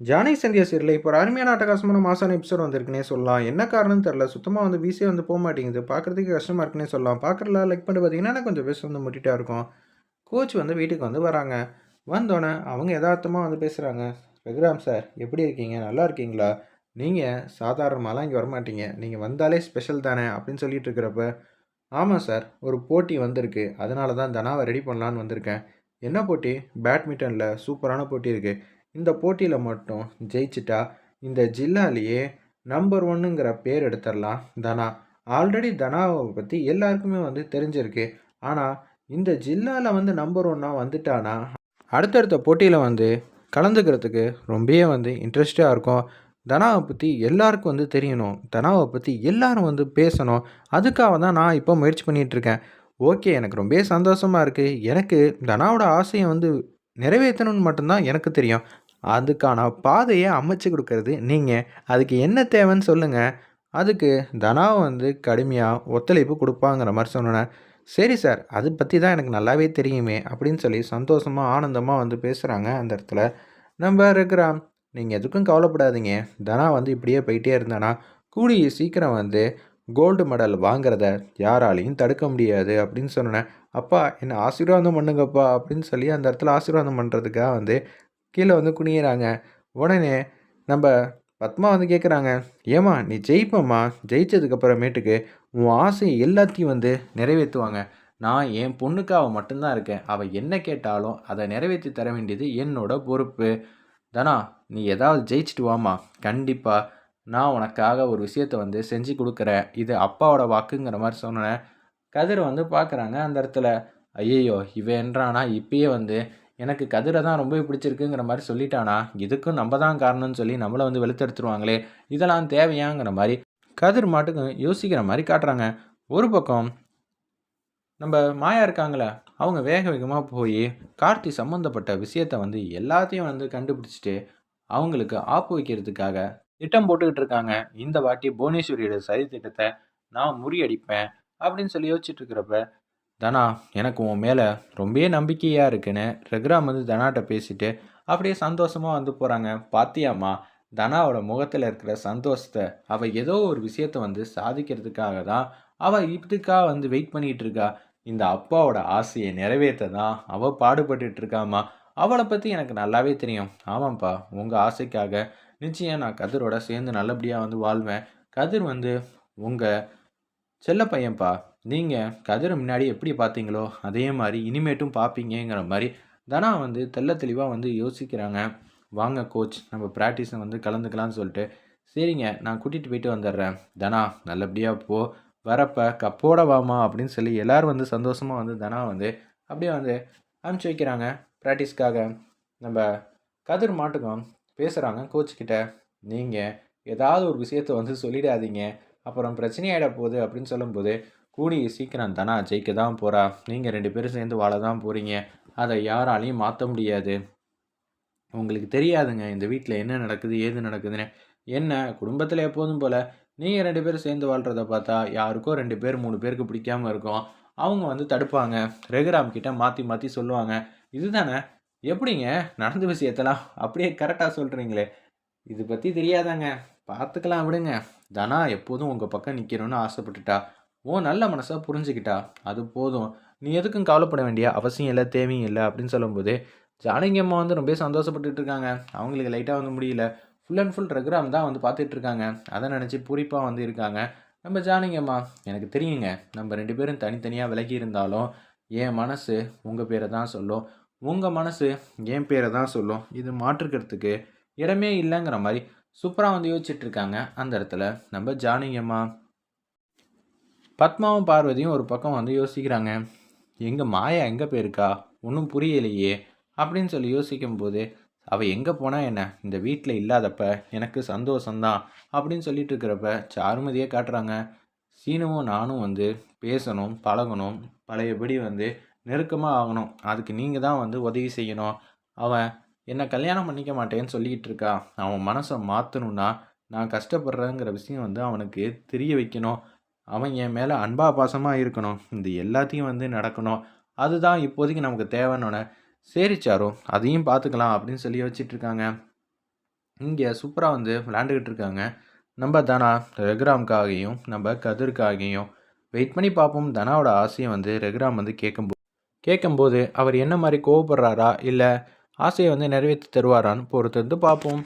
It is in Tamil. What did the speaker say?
ஜானி சந்தியா சீரில் இப்போ ஒரு அருமையான அட்டகாசமான மாசான எபிசோட் வந்திருக்குன்னே சொல்லலாம். என்ன காரணம்னு தெரில சுத்தமாக வந்து வீசே வந்து போக மாட்டேங்குது. பார்க்குறதுக்கு கஷ்டமாக இருக்குன்னே சொல்லலாம். பார்க்குறல லைக் பண்ணி பார்த்தீங்கன்னா கொஞ்சம் பேச வந்து முட்டிட்டா இருக்கும். கோச் வந்து வீட்டுக்கு வந்து வராங்க. வந்தோடனே அவங்க யதார்த்தமாக வந்து பேசுகிறாங்க ரகுராம் சார் எப்படி இருக்கீங்க? நல்லா இருக்கீங்களா? நீங்கள் சாதாரணமாலாம் இங்கே வரமாட்டீங்க. நீங்கள் வந்தாலே ஸ்பெஷல் தானே? அப்படின்னு சொல்லிட்டு இருக்கிறப்ப ஆமாம் சார் ஒரு போட்டி வந்திருக்கு. அதனால தான் தனாவை ரெடி பண்ணலான்னு வந்திருக்கேன். என்ன போட்டி? பேட்மிண்டனில் சூப்பரான போட்டி இருக்குது இந்த போட்டியில் மட்டும் ஜெயிச்சிட்டா இந்த ஜில்லாலேயே நம்பர் ஒன்னுங்கிற பேர் எடுத்துடலாம் தனா. ஆல்ரெடி தனாவை பற்றி எல்லாருக்குமே வந்து தெரிஞ்சிருக்கு. ஆனால் இந்த ஜில்லாவில் வந்து நம்பர் ஒன்னாக வந்துட்டானா? அடுத்தடுத்த போட்டியில் வந்து கலந்துக்கிறதுக்கு ரொம்பவே வந்து இன்ட்ரெஸ்டாக இருக்கும். தனாவை பற்றி எல்லாருக்கும் வந்து தெரியணும். தனாவை பற்றி எல்லாரும் வந்து பேசணும். அதுக்காக தான் நான் இப்போ முயற்சி பண்ணிகிட்ருக்கேன் ஓகே எனக்கு ரொம்பவே சந்தோஷமாக இருக்குது எனக்கு தனாவோட ஆசையை வந்து நிறைவேற்றணும்னு மட்டும்தான் எனக்கு தெரியும். அதுக்கான பாதையை அமைச்சு கொடுக்கறது. நீங்கள் அதுக்கு என்ன தேவைன்னு சொல்லுங்கள் அதுக்கு தனாவை வந்து கடுமையாக ஒத்துழைப்பு கொடுப்பாங்கிற மாதிரி சொன்னேன் சரி சார் அதை பற்றி தான் எனக்கு நல்லாவே தெரியுமே அப்படின்னு சொல்லி சந்தோஷமாக ஆனந்தமாக வந்து பேசுகிறாங்க அந்த இடத்துல. நம்ம இருக்கிறோம் நீங்கள் எதுக்கும் கவலைப்படாதீங்க. தனா வந்து இப்படியே போயிட்டே இருந்தானா கூடிய சீக்கிரம் வந்து கோல்டு மெடல் வாங்குறத யாராலையும் தடுக்க முடியாது அப்படின்னு சொன்னேன் அப்பா என்னை ஆசீர்வாதம் பண்ணுங்கப்பா அப்படின்னு சொல்லி அந்த இடத்துல ஆசீர்வாதம் பண்ணுறதுக்காக வந்து கீழே வந்து குனியிறாங்க. உடனே நம்ம பத்மா வந்து கேட்குறாங்க ஏமா நீ ஜெயிப்பம்மா. ஜெயிச்சதுக்கப்புறமேட்டுக்கு உன் ஆசை எல்லாத்தையும் வந்து நிறைவேற்றுவாங்க. நான் என் பொண்ணுக்காக மட்டும்தான் இருக்கேன். அவள் என்ன கேட்டாலும் அதை நிறைவேற்றி தர வேண்டியது என்னோட பொறுப்பு. தனா நீ ஏதாவது ஜெயிச்சிட்டு வாமா கண்டிப்பாக நான் உனக்காக ஒரு விஷயத்த வந்து செஞ்சு கொடுக்குறேன். இது அப்பாவோட வாக்குங்கிற மாதிரி சொன்னேன். கதிரை வந்து பார்க்குறாங்க அந்த இடத்துல. ஐயையோ இவன் என்றானா? இப்பயே வந்து எனக்கு கதிரை தான் ரொம்ப பிடிச்சிருக்குங்கிற மாதிரி சொல்லிட்டானா? இதுக்கும் நம்ம தான் காரணம்னு சொல்லி நம்மளை வந்து வெளுத்தெடுத்துருவாங்களே இதெல்லாம் தேவையாங்கிற மாதிரி கதிர் மாட்டுக்கும் யோசிக்கிற மாதிரி காட்டுறாங்க. ஒரு பக்கம் நம்ம மாயா இருக்காங்களே அவங்க வேக வேகமாக போய் கார்த்தி சம்மந்தப்பட்ட விஷயத்த வந்து எல்லாத்தையும் வந்து கண்டுபிடிச்சிட்டு அவங்களுக்கு ஆப்பு வைக்கிறதுக்காக திட்டம் போட்டுக்கிட்டு இருக்காங்க. இந்த வாட்டி புவனேஸ்வரியோட சரி திட்டத்தை நான் முறியடிப்பேன் அப்படின்னு சொல்லி யோசிச்சுட்டு இருக்கிறப்ப தனா எனக்கு உன் மேலே ரொம்பவே நம்பிக்கையாக இருக்குன்னு ரகுராம் வந்து தனாட்ட பேசிட்டு அப்படியே சந்தோஷமாக வந்து போகிறாங்க பாத்தியாம்மா தனாவோட முகத்தில் இருக்கிற சந்தோஷத்தை அவள் ஏதோ ஒரு விஷயத்தை வந்து சாதிக்கிறதுக்காக தான் அவள் இதுக்காக வந்து வெயிட் பண்ணிகிட்டு இருக்கா. இந்த அப்பாவோட ஆசையை நிறைவேற்ற தான் அவள் பாடுபட்டுட்டு இருக்காம்மா. அவளை பற்றி எனக்கு நல்லாவே தெரியும். ஆமாம்ப்பா உங்கள் ஆசைக்காக நிச்சயம் நான் கதிரோட சேர்ந்து நல்லபடியாக வந்து வாழ்வேன். கதிர் வந்து உங்கள் செல்ல பையன்ப்பா. நீங்கள் கதிரை முன்னாடி எப்படி பார்த்தீங்களோ அதே மாதிரி இனிமேட்டும் பார்ப்பீங்கங்கிற மாதிரி தனா வந்து தெள்ள தெளிவாக வந்து யோசிக்கிறாங்க. வாங்க கோச் நம்ம ப்ராக்டிஸை வந்து கலந்துக்கலாம்னு சொல்லிட்டு. சரிங்க நான் கூட்டிகிட்டு போயிட்டு வந்துடுறேன். தனா நல்லபடியாக போ. வரப்போ கப்போட வாமா அப்படின்னு சொல்லி எல்லோரும் வந்து சந்தோஷமாக வந்து தனா வந்து அப்படியே வந்து அனுப்பிச்சி வைக்கிறாங்க. ப்ராக்டிஸ்க்காக நம்ம கதிர் மாட்டுக்கும் பேசுகிறாங்க கோச்சுக்கிட்ட நீங்கள் ஏதாவது ஒரு விஷயத்த வந்து சொல்லிடாதீங்க. அப்புறம் பிரச்சனையாயிட போகுது அப்படின்னு சொல்லும்போது கூடிய சீக்கிரம் தனா ஜெயிக்க தான் போகிறா நீங்கள் ரெண்டு பேரும் சேர்ந்து வாழ தான் போகிறீங்க அதை யாராலையும் மாற்ற முடியாது. உங்களுக்கு தெரியாதுங்க இந்த வீட்டில் என்ன நடக்குது ஏது நடக்குதுன்னு. என்ன குடும்பத்தில் எப்போதும் போல் நீங்கள் ரெண்டு பேரும் சேர்ந்து வாழ்கிறத பார்த்தா யாருக்கோ ரெண்டு பேர் மூணு பேருக்கு பிடிக்காம இருக்கும். அவங்க வந்து தடுப்பாங்க. ரெகுராம் கிட்ட மாற்றி மாற்றி சொல்லுவாங்க. இதுதானே? எப்படிங்க? நடந்த விஷயத்தெல்லாம் அப்படியே கரெக்டாக சொல்கிறீங்களே இது பற்றி தெரியாதாங்க. பார்த்துக்கலாம் விடுங்க. தனா எப்போதும் உங்கள் பக்கம் நிற்கணும்னு ஆசைப்பட்டுட்டா. ஓ நல்ல மனசாக புரிஞ்சுக்கிட்டா அது போதும். நீ எதுக்கும் கவலைப்பட வேண்டிய அவசியம் இல்லை தேவையும் இல்லை அப்படின்னு சொல்லும்போது ஜானகி அம்மா வந்து ரொம்ப சந்தோஷப்பட்டுட்டு இருக்காங்க. அவங்களுக்கு லைட்டாக வந்து முடியல. ஃபுல் அண்ட் ஃபுல் ரெகுராம் தான் வந்து பார்த்துட்டு இருக்காங்க. அதை நினச்சி பூரிப்பாக வந்து இருக்காங்க. நம்ம ஜானகி அம்மா எனக்கு தெரியுங்க. நம்ம ரெண்டு பேரும் தனித்தனியாக விலகி இருந்தாலும் என் மனசு உங்கள் பேரை தான் சொல்லும். உங்கள் மனசு என் பேரை தான் சொல்லும். இது மாற்றுக்கிறதுக்கு இடமே இல்லைங்கிற மாதிரி சூப்பராக வந்து யோசிச்சுட்ருக்காங்க அந்த இடத்துல நம்ம ஜானகி அம்மா பத்மாவும் பார்வதியும் ஒரு பக்கம் வந்து யோசிக்கிறாங்க. எங்கள் மாயா எங்கே போயிருக்கா? ஒன்றும் புரியலையே. அப்படின்னு சொல்லி யோசிக்கும்போது அவள் எங்கே போனால் என்ன? இந்த வீட்டில் இல்லாதப்ப எனக்கு சந்தோஷந்தான் அப்படின்னு சொல்லிட்டு இருக்கிறப்ப சாருமதியே காட்டுறாங்க. சீனுவும் நானும் வந்து பேசணும் பழகணும் பழையபடி வந்து நெருக்கமாக ஆகணும். அதுக்கு நீங்கள் தான் வந்து உதவி செய்யணும். அவன் என்னை கல்யாணம் பண்ணிக்க மாட்டேன்னு சொல்லிக்கிட்டு இருக்கா. அவன் மனசை மாற்றணுன்னா நான் கஷ்டப்படுறேங்கிற விஷயம் வந்து அவனுக்கு தெரிய வைக்கணும். அவன் என் மேலே அன்பா பாசமாக இருக்கணும். இந்த எல்லாத்தையும் வந்து நடக்கணும். அதுதான் இப்போதைக்கு நமக்கு தேவைன்னொன்னே சரி சாரோ அதையும் பார்த்துக்கலாம் அப்படின்னு சொல்லி வச்சிட்ருக்காங்க இங்கே சூப்பராக வந்து விளாண்டுக்கிட்டு இருக்காங்க நம்ம தனா ரகுராம்காகையும் நம்ம கதிர்காகையும். வெயிட் பண்ணி பார்ப்போம் தனாவோட ஆசையை வந்து ரகுராம் வந்து கேட்கும்போது கேட்கும்போது அவர் என்ன மாதிரி கோவப்படுறாரா இல்லை ஆசையை வந்து நிறைவேற்றி தருவாரான்னு பொறுத்து வந்து பார்ப்போம்